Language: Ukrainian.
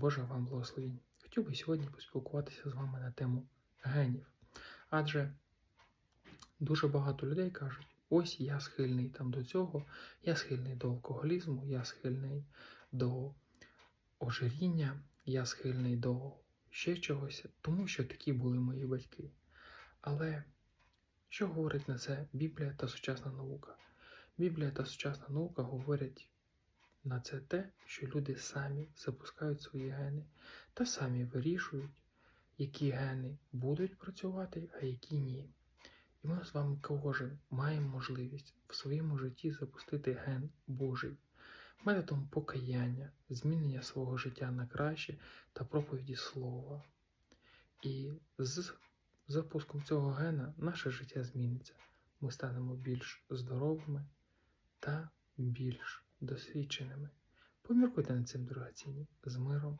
Боже вам благословінь. Хотів би сьогодні поспілкуватися з вами на тему генів. Адже дуже багато людей кажуть: ось я схильний там до цього, я схильний до алкоголізму, я схильний до ожиріння, я схильний до ще чогось, тому що такі були мої батьки. Але що говорить на це Біблія та сучасна наука? Біблія та сучасна наука говорять на це те, що люди самі запускають свої гени та самі вирішують, які гени будуть працювати, а які ні. І ми з вами кожен маємо можливість в своєму житті запустити ген Божий методом покаяння, змінення свого життя на краще та проповіді слова. І з запуском цього гена наше життя зміниться. Ми станемо більш здоровими та більш досвідченими. Поміркуйте над цим дорогоцінні з миром